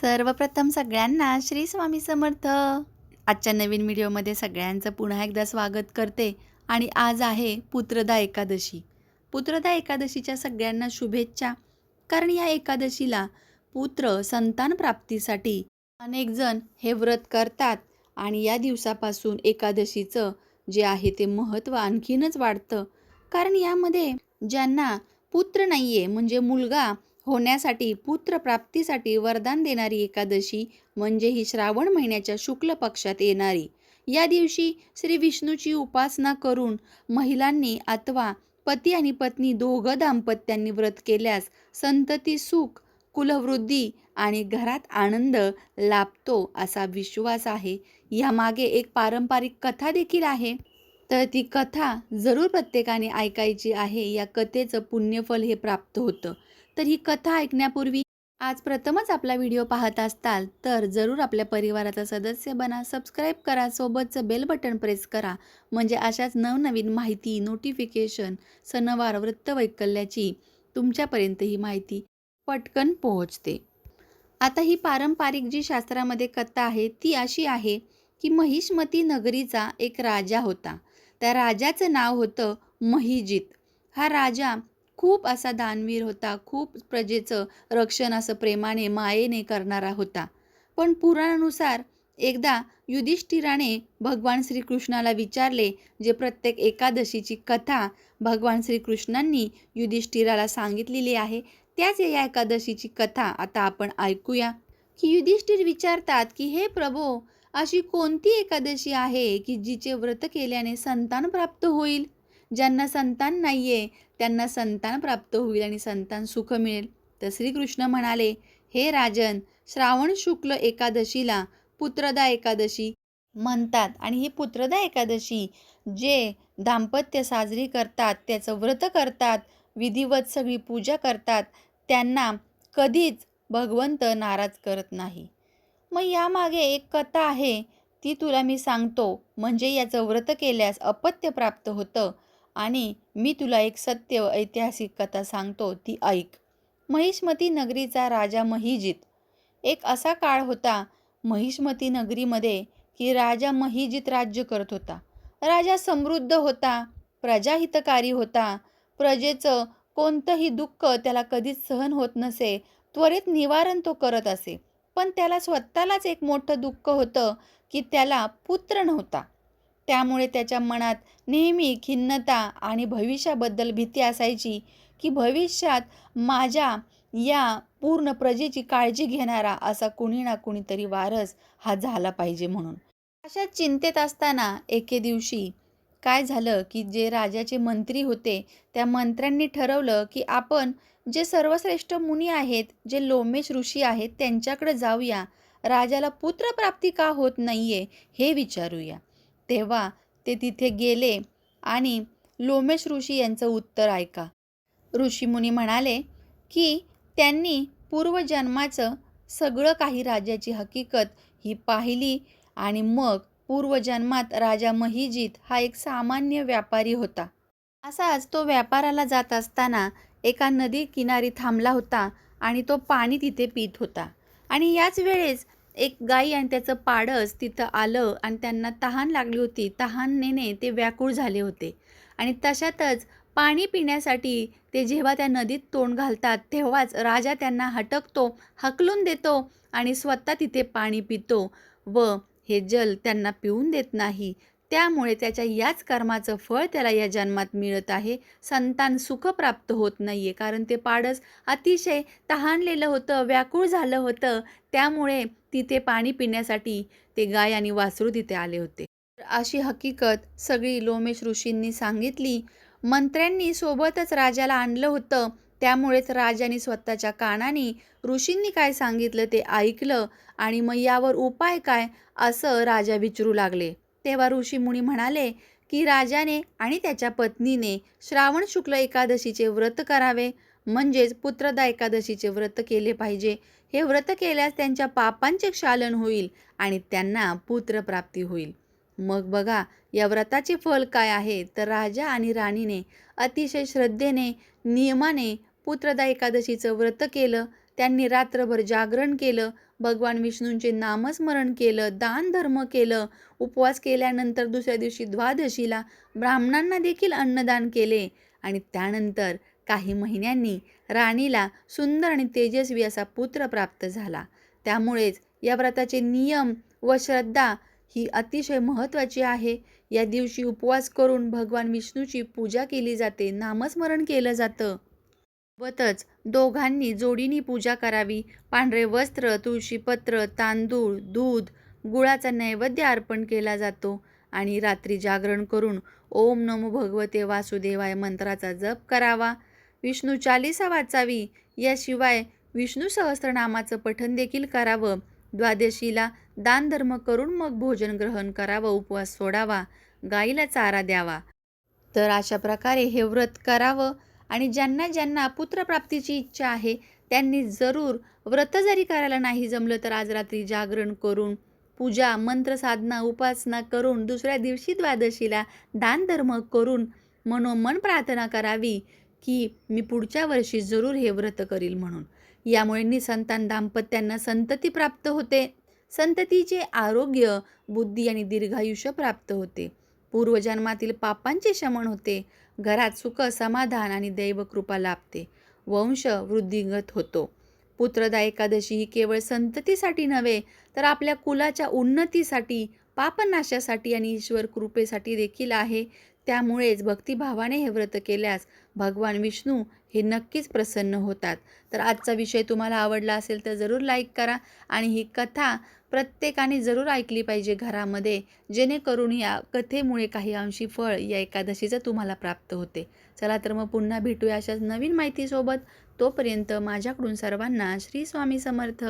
सर्वप्रथम सगळ्यांना श्री स्वामी समर्थ. आजच्या नवीन व्हिडिओमध्ये सगळ्यांचं पुन्हा एकदा स्वागत करते आणि आज आहे पुत्रदा एकादशी. पुत्रदा एकादशीच्या सगळ्यांना शुभेच्छा. कारण या एकादशीला पुत्र संतान प्राप्तीसाठी अनेकजण हे व्रत करतात आणि या दिवसापासून एकादशीचं जे आहे ते महत्त्व आणखीनच वाढतं. कारण यामध्ये ज्यांना पुत्र नाही आहे म्हणजे मुलगा होण्यासाठी पुत्र प्राप्तीसाठी वरदान देणारी एकादशी म्हणजे ही श्रावण महिन्याच्या शुक्ल पक्षात येणारी. या दिवशी श्री विष्णूची उपासना करून महिलांनी अथवा पती आणि पत्नी दोघं दाम्पत्यांनी व्रत केल्यास संतती सुख कुलवृद्धी आणि घरात आनंद लाभतो असा विश्वास आहे. यामागे एक पारंपरिक कथा देखील आहे. तर ती कथा जरूर प्रत्येकाने ऐकायची आहे. या कथेचं पुण्यफल हे प्राप्त होतं. तर ही कथा ऐकण्यापूर्वी आज प्रथमच आपला व्हिडिओ पाहत असताल तर जरूर आपल्या परिवाराचा सदस्य बना सबस्क्राईब करा सोबतचं बेल बटन प्रेस करा म्हणजे अशाच नवनवीन माहिती नोटिफिकेशन सणवार वृत्तवैकल्याची तुमच्यापर्यंत ही माहिती पटकन पोहोचते. आता ही पारंपरिक जी शास्त्रामध्ये कथा आहे ती अशी आहे की महिष्मती नगरीचा एक राजा होता. त्या राजाचं नाव होतं महिजित. हा राजा खूप असा दानवीर होता खूप प्रजेचं रक्षण असं प्रेमाने मायेने करणारा होता. पण पुराणानुसार एकदा युधिष्ठिराने भगवान श्रीकृष्णाला विचारले जे प्रत्येक एकादशीची कथा भगवान श्रीकृष्णांनी युधिष्ठिराला सांगितलेली आहे त्याच या एकादशीची कथा आता आपण ऐकूया. की युधिष्ठिर विचारतात की हे प्रभो अशी कोणती एकादशी आहे की जिचे व्रत केल्याने संतान प्राप्त होईल? ज्यांना संतान नाही आहे त्यांना संतान प्राप्त होईल आणि संतान सुख मिळेल. तर श्रीकृष्ण म्हणाले हे राजन श्रावण शुक्ल एकादशीला पुत्रदा एकादशी म्हणतात आणि ही पुत्रदा एकादशी जे दाम्पत्य साजरी करतात त्याचं व्रत करतात विधिवत सगळी पूजा करतात त्यांना कधीच भगवंत नाराज करत नाही. मग यामागे एक कथा आहे ती तुला मी सांगतो. म्हणजे याचं व्रत केल्यास अपत्य प्राप्त होतं. आणि मी तुला एक सत्य ऐतिहासिक कथा सांगतो ती ऐक. महिष्मती नगरीचा राजा महिजित. एक असा काळ होता महिष्मती नगरीमध्ये की राजा महिजित राज्य करत होता. राजा समृद्ध होता प्रजाहितकारी होता. प्रजेचं कोणतंही दुःख त्याला कधीच सहन होत नसे त्वरित निवारण तो करत असे. पण त्याला स्वतःलाच एक मोठं दुःख होतं की त्याला पुत्र नव्हता. त्यामुळे त्याच्या मनात नेहमी खिन्नता आणि भविष्याबद्दल भीती असायची की भविष्यात माझ्या या पूर्ण प्रजेची काळजी घेणारा असा कुणी ना कुणीतरी वारस हा झाला पाहिजे म्हणून. अशा चिंतेत असताना एके दिवशी काय झालं की जे राजाचे मंत्री होते त्या मंत्र्यांनी ठरवलं की आपण जे सर्वश्रेष्ठ मुनी आहेत जे लोमेश ऋषी आहेत त्यांच्याकडे जाऊया. राजाला पुत्रप्राप्ती का होत नाहीये हे विचारूया. तेव्हा ते तिथे गेले आणि लोमेश ऋषी यांचं उत्तर ऐका. ऋषीमुनी म्हणाले की त्यांनी पूर्वजन्माचं सगळं काही राजाची हकीकत ही पाहिली आणि मग पूर्वजन्मात राजा महिजित हा एक सामान्य व्यापारी होता. असाच तो व्यापाराला जात असताना एका नदी किनारी थांबला होता आणि तो पाणी तिथे पित होता. आणि याच वेळेस एक गाई आणि त्याचं पाडस तिथं आलं आणि त्यांना तहान लागली होती. तहाननेने ते व्याकुळ झाले होते. आणि तशातच पाणी पिण्यासाठी ते जेव्हा त्या नदीत तोंड घालतात तेव्हाच राजा त्यांना हटकतो हकलून देतो आणि स्वतः तिथे पाणी पितो व हे जल त्यांना पिऊन देत नाही. त्यामुळे त्याच्या याच कर्माचं फळ त्याला या जन्मात मिळत आहे. संतान सुख प्राप्त होत नाही आहे कारण ते पाडस अतिशय तहानलेलं होतं व्याकुळ झालं होतं. त्यामुळे तिथे पाणी पिण्यासाठी ते गाय आणि वासरू तिथे आले होते. अशी हकीकत सगळी लोमेश ऋषींनी सांगितली. मंत्र्यांनी सोबतच राजाला आणलं होतं. त्यामुळेच राजाने स्वतःच्या कानाने ऋषींनी काय सांगितलं ते ऐकलं आणि मग यावर उपाय काय असं राजा विचारू लागले. तेव्हा ऋषीमुनी म्हणाले की राजाने आणि त्याच्या पत्नीने श्रावण शुक्ल एकादशीचे व्रत करावे. म्हणजेच पुत्रदा एकादशीचे व्रत केले पाहिजे. हे व्रत केल्यास त्यांच्या पापांचे क्षालन होईल आणि त्यांना पुत्रप्राप्ती होईल. मग बघा या व्रताचे फल काय आहे? तर राजा आणि राणीने अतिशय श्रद्धेने नियमाने पुत्रदा एकादशीचं व्रत केलं. त्यांनी रात्रभर जागरण केलं. भगवान विष्णूंचे नामस्मरण केलं दान धर्म केलं उपवास केल्यानंतर दुसऱ्या दिवशी द्वादशीला ब्राह्मणांना देखील अन्नदान केले आणि त्यानंतर काही महिन्यांनी राणीला सुंदर आणि तेजस्वी असा पुत्र प्राप्त झाला. त्यामुळेच या व्रताचे नियम व श्रद्धा ही अतिशय महत्त्वाची आहे. या दिवशी उपवास करून भगवान विष्णूची पूजा केली जाते नामस्मरण केलं जातं. सोबतच दोघांनी जोडीनी पूजा करावी. पांढरे वस्त्र तुळशीपत्र तांदूळ दूध गुळाचा नैवेद्य अर्पण केला जातो आणि रात्री जागरण करून ओम नमो भगवते वासुदेवाय मंत्राचा जप करावा. विष्णू चालिसा वाचावी. याशिवाय विष्णू सहस्त्रनामाचं पठण देखील करावं. द्वादशीला दानधर्म करून मग भोजन ग्रहण करावं उपवास सोडावा गाईला चारा द्यावा. तर अशा प्रकारे हे व्रत करावं. आणि ज्यांना ज्यांना पुत्रप्राप्तीची इच्छा आहे त्यांनी जरूर व्रत जरी करायला नाही जमलं तर आज रात्री जागरण करून पूजा मंत्रसाधना उपासना करून दुसऱ्या दिवशी द्वादशीला दानधर्म करून मनोमन प्रार्थना करावी की मी पुढच्या वर्षी जरूर हे व्रत करील म्हणून. यामुळे निसंतान दाम्पत्यांना संतती प्राप्त होते. संततीचे आरोग्य बुद्धी आणि दीर्घायुष्य प्राप्त होते. पूर्वजन्मातील पापांचे शमन होते. घरात सुख समाधान आणि दैवकृपा लाभते. वंश वृद्धिंगत होतो. पुत्रदा एकादशी ही केवळ संततीसाठी नव्हे तर आपल्या कुलाच्या उन्नतीसाठी पापनाशासाठी आणि ईश्वर कृपेसाठी देखील आहे. त्यामुळेच भक्तिभावाने हे व्रत केल्यास भगवान विष्णू हे नक्कीच प्रसन्न होतात. तर आजचा विषय तुम्हाला आवडला असेल तर जरूर लाईक करा आणि ही कथा प्रत्येकाने जरूर ऐकली पाहिजे घरामध्ये जेणेकरून या कथेमुळे काही अंशी फळ या एकादशीचं तुम्हाला प्राप्त होते. चला तर मग पुन्हा भेटूया अशाच नवीन माहितीसोबत. तोपर्यंत माझ्याकडून सर्वांना श्री स्वामी समर्थ.